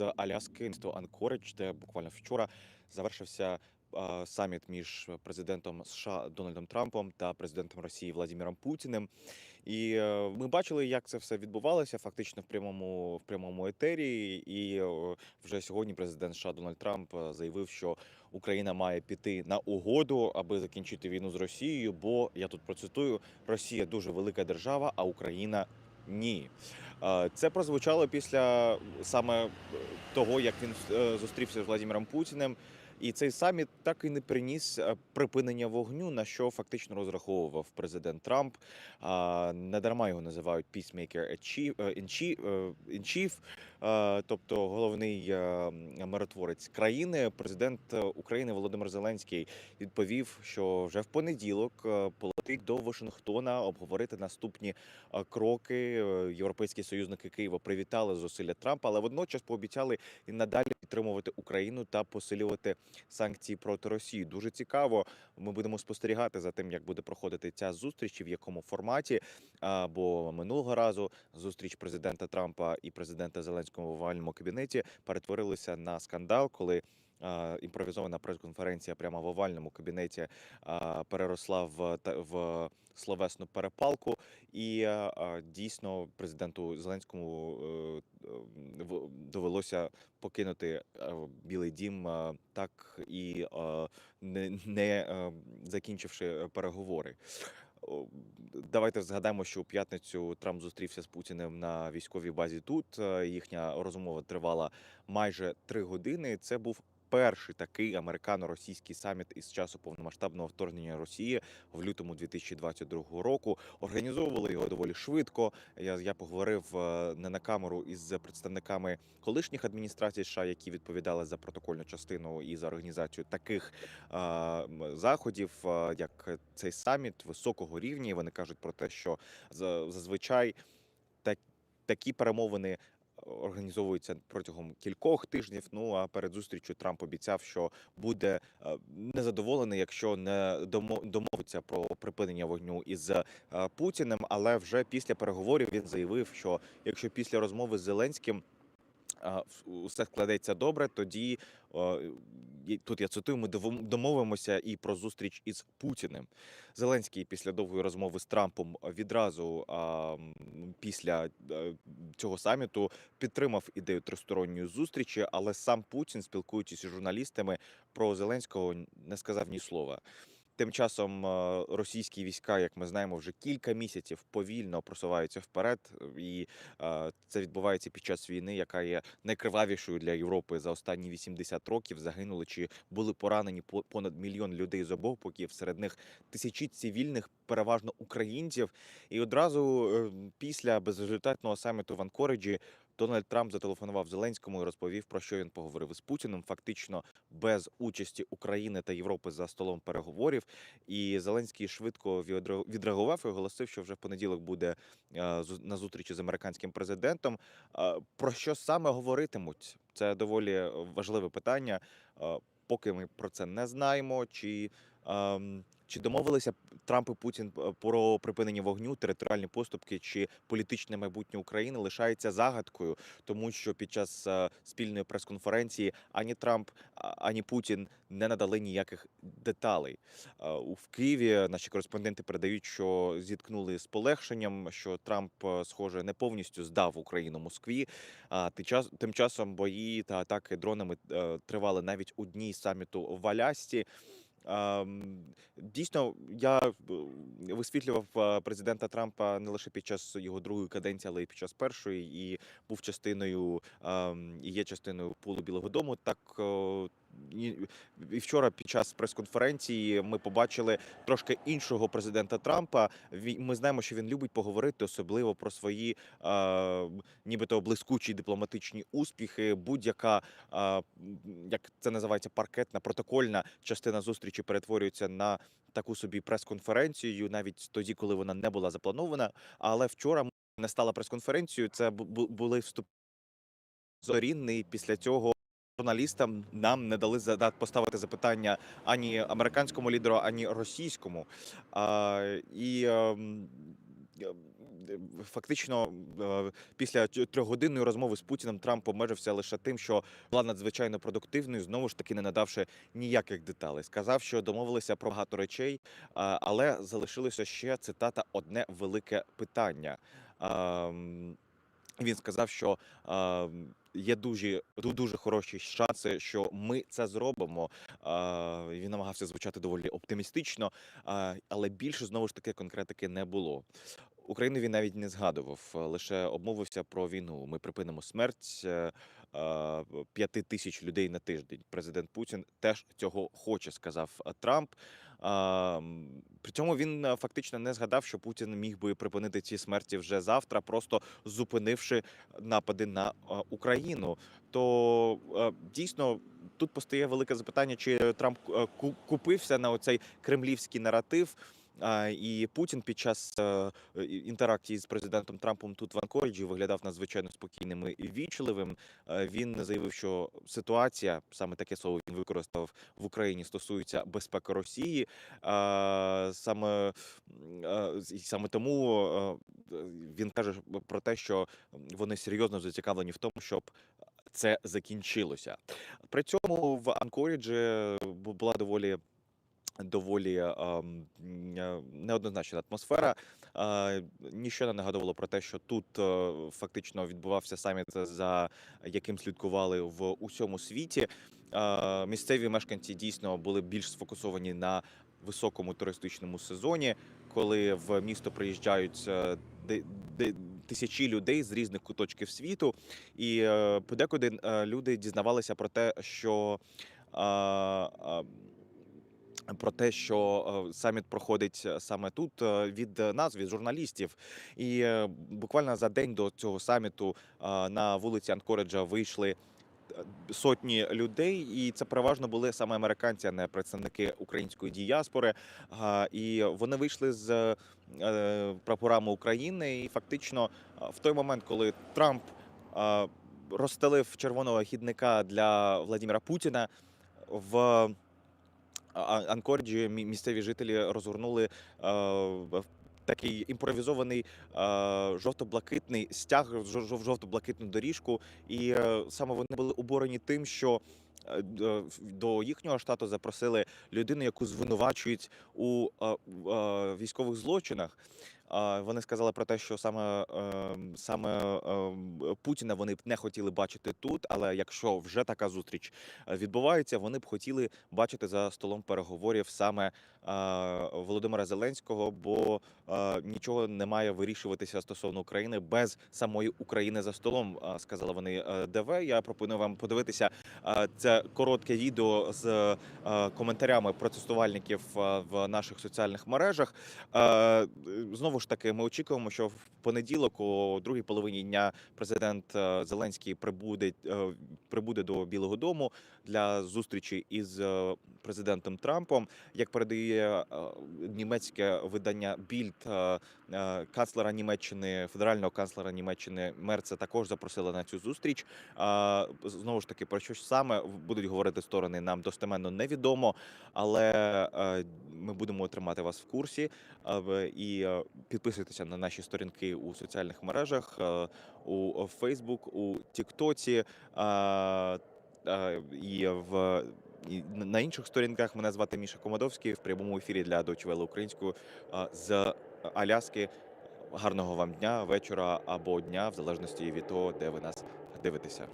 з Аляски, місто Анкоридж, де буквально вчора завершився саміт між президентом США Дональдом Трампом та президентом Росії Владимиром Путіним. І е, ми бачили, як це все відбувалося фактично в прямому в прямому етері. І е, вже сьогодні президент США Дональд Трамп е, заявив, що Україна має піти на угоду, аби закінчити війну з Росією. Бо я тут процитую: Росія дуже велика держава, а Україна ні. Це прозвучало після саме е, того, як він е, зустрівся з Владимиром Путіним. І цей саміт так і не приніс е, припинення вогню, на що фактично розраховував президент Трамп. А, Недарма його називають peacemaker in е, е, тобто головний миротворець країни. Президент України Володимир Зеленський відповів, що вже в понеділок полетить до Вашингтона обговорити наступні кроки. Європейські союзники Києва привітали зусилля Трампа, але водночас пообіцяли і надалі підтримувати Україну та посилювати санкції проти Росії. Дуже цікаво. Ми будемо спостерігати за тим, як буде проходити ця зустріч і в якому форматі. Бо минулого разу зустріч президента Трампа і президента Зеленського в овальному кабінеті перетворилися на скандал, коли. Імпровізована прес-конференція прямо в овальному кабінеті переросла в в словесну перепалку, і дійсно президенту Зеленському е, в- довелося покинути е, Білий Дім так і не, не закінчивши переговори. Давайте згадаємо, що у п'ятницю Трамп зустрівся з Путіним на військовій базі. Тут Е, їхня розмова тривала майже три години. Це був перший такий американо-російський саміт із часу повномасштабного вторгнення Росії в лютому 2022 року. Організовували його доволі швидко. Я, я поговорив е, не на камеру із представниками колишніх адміністрацій США, які відповідали за протокольну частину і за організацію таких е, заходів, е, як цей саміт високого рівня. І Вони кажуть про те, що зазвичай так, такі перемовини. Організовуються протягом кількох тижнів. Ну а перед зустрічю Трамп обіцяв, що буде е, незадоволений, якщо не домовиться про припинення вогню із е, Путіним. Але вже після переговорів він заявив, що якщо після розмови з Зеленським а, усе складеться добре, тоді тут я цитую, ми домовимося і про зустріч із Путіним. Зеленський після довгої розмови з Трампом відразу а, після е, цього саміту підтримав ідею тристоронньої зустрічі, але сам Путін, спілкуючись із журналістами про Зеленського, не сказав ні слова. Тим часом е, російські війська, як ми знаємо, вже кілька місяців повільно просуваються вперед, е, і е, це відбувається під час війни, яка є найкривавішою для Європи за останні 80 років. Загинули чи були поранені по- понад мільйон людей з обох боків. Серед них тисячі цивільних, переважно українців. І одразу після безрезультатного саміту в Анкориджі Дональд Трамп зателефонував Зеленському і розповів, про що він поговорив із Путіним. Фактично без участі України та Європи за столом переговорів. І Зеленський швидко відре- відреагував і оголосив, що вже в понеділок буде е, на зустрічі з американським президентом. Е, Про що саме говоритимуть? Це доволі важливе питання. Е, Поки ми про це не знаємо, чи, чи домовилися Трамп і Путін е, про припинення вогню, територіальні поступки чи політичне майбутнє України лишається загадкою, тому що під час е, спільної прес-конференції ані Трамп, ані Путін не надали ніяких деталей. Е, в Києві наші кореспонденти передають, що зіткнули з полегшенням, що Трамп, схоже, не повністю здав Україну Москві. А тим часом бої та атаки дронами тривали навіть у дні саміту в Алясці. Дійсно, я е, висвітлював е, президента Трампа не лише під час його другої каденції, але й під час першої, і був частиною і є частиною пулу Білого Дому. Так і вчора під час прес-конференції ми побачили трошки іншого президента Трампа. Ми знаємо, що він любить поговорити, особливо про свої е, нібито блискучі дипломатичні успіхи. Будь-яка, е, як це називається, паркетна протокольна частина зустрічі перетворюється на таку собі прес-конференцію, навіть тоді, коли вона не була запланована. Але вчора не стала прес-конференцією. Це бу- бу- були вступ і після цього. Журналістам нам не дали поставити запитання ані американському лідеру, ані російському. А, і ем, фактично е, після трьохгодинної розмови з Путіним Трамп обмежився лише тим, що була надзвичайно продуктивною, знову ж таки не надавши ніяких деталей. Сказав, що домовилися про багато речей, але залишилося ще цитата одне велике питання. Він сказав, що а, м, є дуже дуже хороші шанси, що ми це зробимо. Він намагався звучати доволі оптимістично, але більше знову ж таки конкретики не було. Україну він навіть не згадував, лише обмовився про війну. Ми припинимо смерть е, п'яти тисяч людей на тиждень. Президент Путін теж цього хоче, сказав Трамп. При цьому він е, фактично не згадав, що Путін міг би припинити ці смерті вже завтра, просто зупинивши напади на е, Україну. То е, дійсно тут постає велике запитання, чи Трамп купився на оцей кремлівський наратив. І Путін під час е, е, інтеракції з президентом Трампом тут в Анкориджі виглядав надзвичайно спокійним і вічливим. Е, Він заявив, що ситуація саме таке слово він використав в Україні стосується безпеки Росії. Саме саме тому він каже про те, що вони серйозно зацікавлені в тому, щоб це закінчилося. При цьому в Анкоріджі була доволі доволі ам, е, неоднозначна атмосфера. А, Ніщо не нагадувало про те, що тут е, фактично відбувався саміт, за яким слідкували в усьому світі. А, Місцеві мешканці дійсно були більш сфокусовані на високому туристичному сезоні, коли в місто приїжджають е, де- де- тисячі людей з різних куточків світу, і е, подекуди е, люди дізнавалися про те, що а, а, про те, що е, саміт проходить е, саме тут е, від нас, від журналістів. І буквально за день до цього саміту на вулиці Анкореджа вийшли сотні людей, і це переважно були саме американці, а не представники української діаспори. І вони вийшли з прапорами України. І фактично, в той момент, коли Трамп розстелив червоного хідника для Владимира Путіна в Анкорджі мі- місцеві жителі розгорнули е, такий імпровізований е, жовто-блакитний стяг, жо- жо- жовто-блакитну доріжку, і е, саме вони були обурені тим, що е, до їхнього штату запросили людину, яку звинувачують у е, е, військових злочинах. Вони сказали про те, що саме, е, саме е, Путіна вони б не хотіли бачити тут, але якщо вже така зустріч е, відбувається, вони б хотіли бачити за столом переговорів саме е, Володимира Зеленського, бо е, нічого не має вирішуватися стосовно України без самої України за столом. Сказали вони ДВ. Я пропоную вам подивитися це коротке відео з коментарями протестувальників в наших соціальних мережах. Е, Ж таки, ми очікуємо, що в понеділок, о другій половині дня, президент е, Зеленський прибуде е, прибуде до Білого Дому для зустрічі із е, президентом Трампом. Як передає німецьке видання Більд, канцлера Німеччини, федерального канцлера Німеччини Мерца також запросили на цю зустріч. Знову ж таки, про що саме будуть говорити сторони, нам достеменно невідомо, але ми будемо тримати вас в курсі. І підписуйтеся на наші сторінки у соціальних мережах, е, у Facebook, у Тіктоці. І в і на інших сторінках мене звати Міша Комадовський в прямому ефірі для Welle українською з Аляски. Гарного вам дня, вечора або дня, в залежності від того, де ви нас дивитеся.